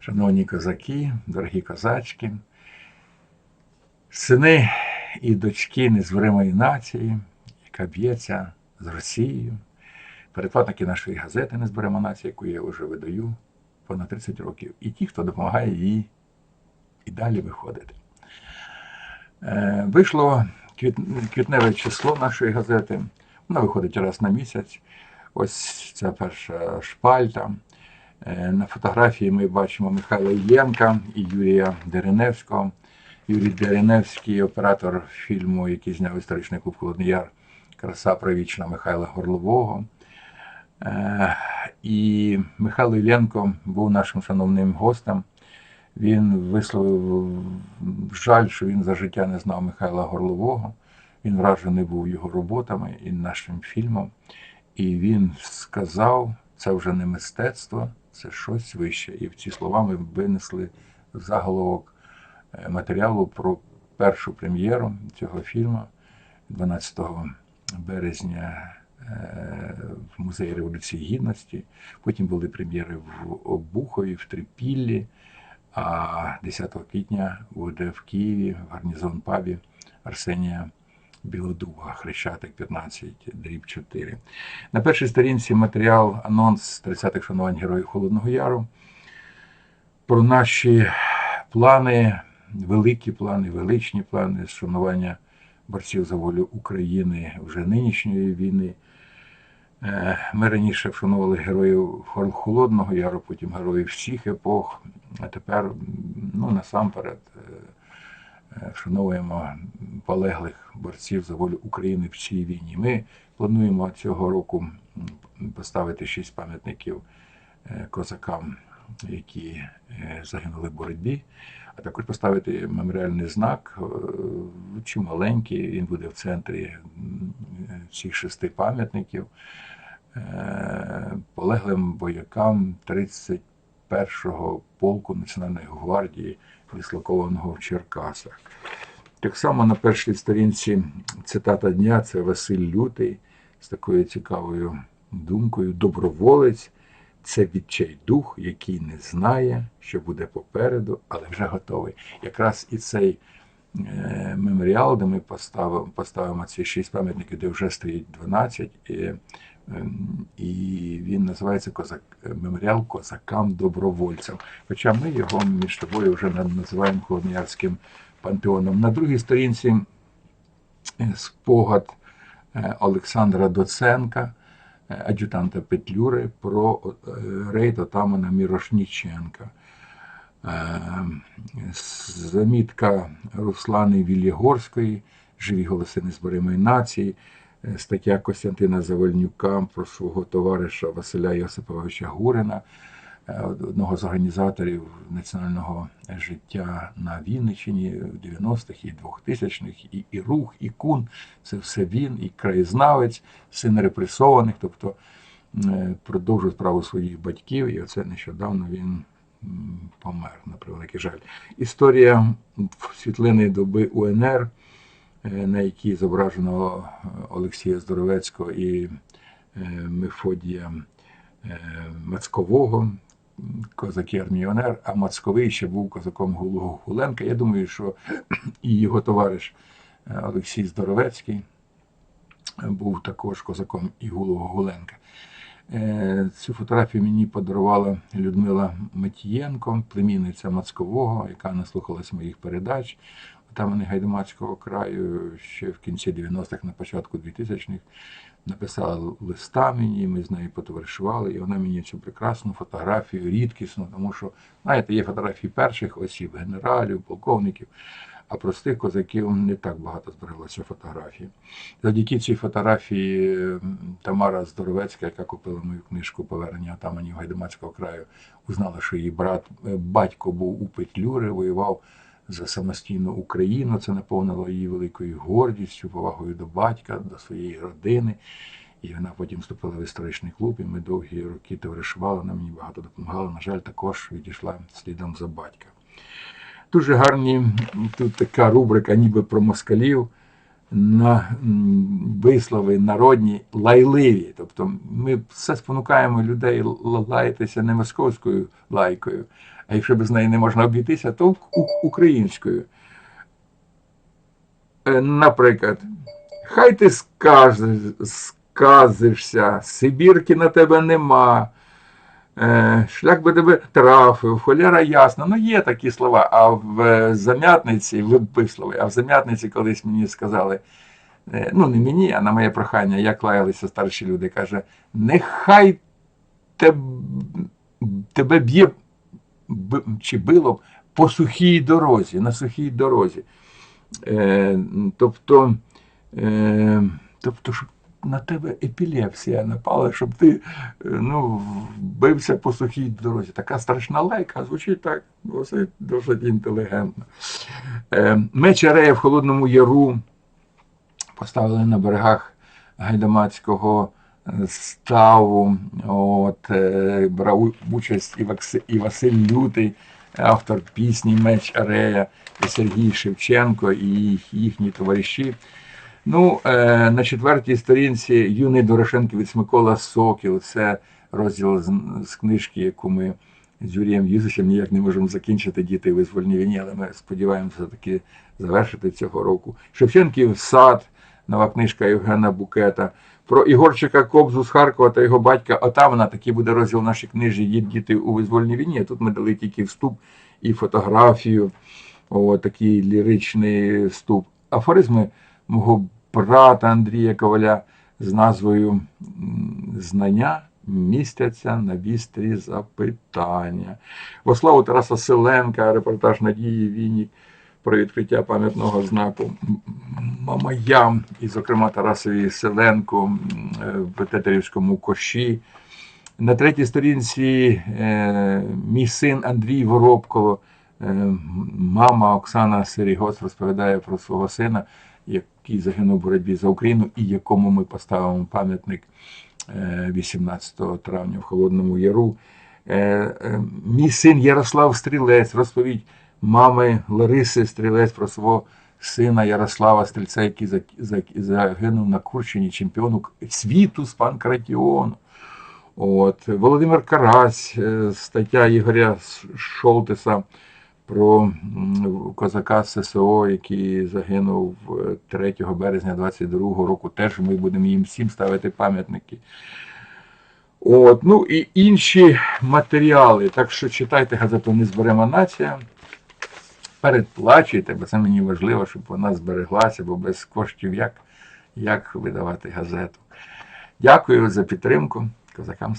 Шановні козаки, дорогі козачки, сини і дочки незворимої нації, яка б'ється з Росією, перекладники нашої газети Незберема нація, яку я вже видаю понад 30 років, і ті, хто допомагає їй і далі виходити. Е, Вийшло квітневе число нашої газети. Вона виходить раз на місяць. Ось ця перша шпальта. Е, На фотографії ми бачимо Михайла Іллєнка і Юрія Дереневського. Юрій Дереневський, оператор фільму, який зняв історичний клуб Холодний Яр, краса правічна Михайла Горлового. Е, І Михайло Іллєнко був нашим шановним гостем. Він висловив жаль, що він за життя не знав Михайла Горлового. Він вражений був його роботами і нашим фільмом. І він сказав, це вже не мистецтво, це щось вище. І в ці слова ми винесли заголовок е, матеріалу про першу прем'єру цього фільму 12 березня е, в Музеї Революції Гідності. Потім були прем'єри в Обухові, в Трипіллі. А 10 квітня буде в Києві в гарнізон пабі Арсенія Білодуга, Хрещатик 15, дріб 4. На першій сторінці матеріал анонс 30-х шанувань Героїв Холодного Яру. Про наші плани, великі плани, величні плани шанування борців за волю України вже нинішньої війни. Е, Ми раніше вшанували героїв Холодного Яру, потім героїв всіх епох, а тепер ну, насамперед е, вшановуємо полеглих борців за волю України в цій війні. Ми плануємо цього року поставити шість пам'ятників е, козакам, які е, загинули в боротьбі, а також поставити меморіальний знак, е, чи маленький, він буде в центрі цих шести пам'ятників полеглим воякам 31-го полку Національної гвардії, дислокованого в Черкасах. Так само на першій сторінці цитата дня це Василь Лютий з такою цікавою думкою: доброволець це відчайдух, який не знає, що буде попереду, але вже готовий. Якраз і цей е, меморіал, де ми поставимо, поставимо ці шість пам'ятників, де вже стоїть 12, і, ем, і він називається Козак, меморіал козакам-добровольцям. Хоча ми його між собою вже називаємо Холодноярським пантеоном. На другій сторінці е, спогад е, Олександра Доценка, е, ад'ютанта Петлюри, про рейд отамана Мірошніченка. Е, Замітка Руслани Вілєгорської, живі голоси незборимої нації, стаття Костянтина Завольнюка про свого товариша Василя Йосиповича Гурина, е, одного з організаторів національного життя на Вінниччині в 90-х і 2000-х, і, і рух, і кун це все він, і краєзнавець, син репресованих, тобто е, продовжив справу своїх батьків, і оце нещодавно він помер, на превеликий жаль. Історія світлини доби УНР, е, на якій зображено е, Олексія Здоровецького і е, Мефодія е, Мацькового, козаки армії а Мацьковий ще був козаком Гулу Гуленка. Я думаю, що і його товариш е, Олексій Здоровецький був також козаком Ігулого Гуленка. Е, Цю фотографію мені подарувала Людмила Матієнко, племінниця Мацкового, яка наслухалась моїх передач. Там вони Гайдамацького краю ще в кінці 90-х, на початку 2000-х написала листа мені, ми з нею потоваришували, і вона мені цю прекрасну фотографію, рідкісну, тому що, знаєте, є фотографії перших осіб, генералів, полковників, а простих козаків не так багато збереглося фотографій. Завдяки цій фотографії Тамара Здоровецька, яка купила мою книжку Повернення отаманів Гайдамацького краю, узнала, що її брат, е, батько був у Петлюри, воював за самостійну Україну. Це наповнило її великою гордістю, повагою до батька, до своєї родини. І вона потім вступила в історичний клуб, і ми довгі роки товаришували, вона мені багато допомагала. На жаль, також відійшла слідом за батька. Дуже гарні тут така рубрика, ніби про москалів. на вислови народні лайливі. Тобто ми все спонукаємо людей лаятися не московською лайкою, а якщо без неї не можна обійтися, то українською. Е, Наприклад, хай ти скажеш, сказишся, Сибірки на тебе нема. Е, шлях тебе трафив, холєра ясна. Ну, є такі слова. А в зам'ятниці, ви вислови, а в зам'ятниці колись мені сказали, е, ну не мені, а на моє прохання, як лаялися старші люди, каже, нехай теб, тебе б'є чи било б по сухій дорозі, на сухій дорозі. Е, тобто, е, тобто, щоб на тебе епілепсія напала, щоб ти е, ну, бився по сухій дорозі. Така страшна лайка, звучить так досить, досить інтелігентно. Е, Меч Арея в Холодному Яру поставили на берегах Гайдамацького е, ставу. От, брав участь і Василь Лютий, автор пісні Меч Арея, і Сергій Шевченко, і їхні товариші. Ну, е, на четвертій сторінці юний Дорошенківець Микола Сокіл. Це розділ з, з книжки, яку ми з Юрієм Юзичем ніяк не можемо закінчити діти у визвольній війні, але ми сподіваємося таки завершити цього року. Шевченків сад, нова книжка Євгена Букета. Про Ігорчика Кобзу з Харкова та його батька Отамана, такий буде розділ нашій книжі «Є Діти у визвольній війні. Тут ми дали тільки вступ і фотографію, о, такий ліричний вступ. Афоризми мого брата Андрія Коваля з назвою Знання містяться на вістрі запитання. Во славу Тараса Селенка, репортаж Надії Вінік про відкриття пам'ятного знаку М- Мамаям, і, зокрема, Тарасові Селенку е, в Тетерівському коші. На третій сторінці е, мій син Андрій Воробко, е, мама Оксана Сирігос розповідає про свого сина, який загинув у боротьбі за Україну, і якому ми поставимо пам'ятник е, 18 травня в Холодному Яру. Е, е, Мій син Ярослав Стрілець розповідь мами Лариси Стрілець про свого сина Ярослава Стрільця, який за- за- загинув на Курщині, чемпіону світу з панкратіону. От, Володимир Карась, е, стаття Ігоря Шолтеса про козака ССО, який загинув е, 3 березня 22 року. Теж ми будемо їм всім ставити пам'ятники. От, ну і інші матеріали. Так що читайте газету Незберема нація. Передплачуйте, бо це мені важливо, щоб вона збереглася, бо без коштів як, як видавати газету. Дякую за підтримку козакам.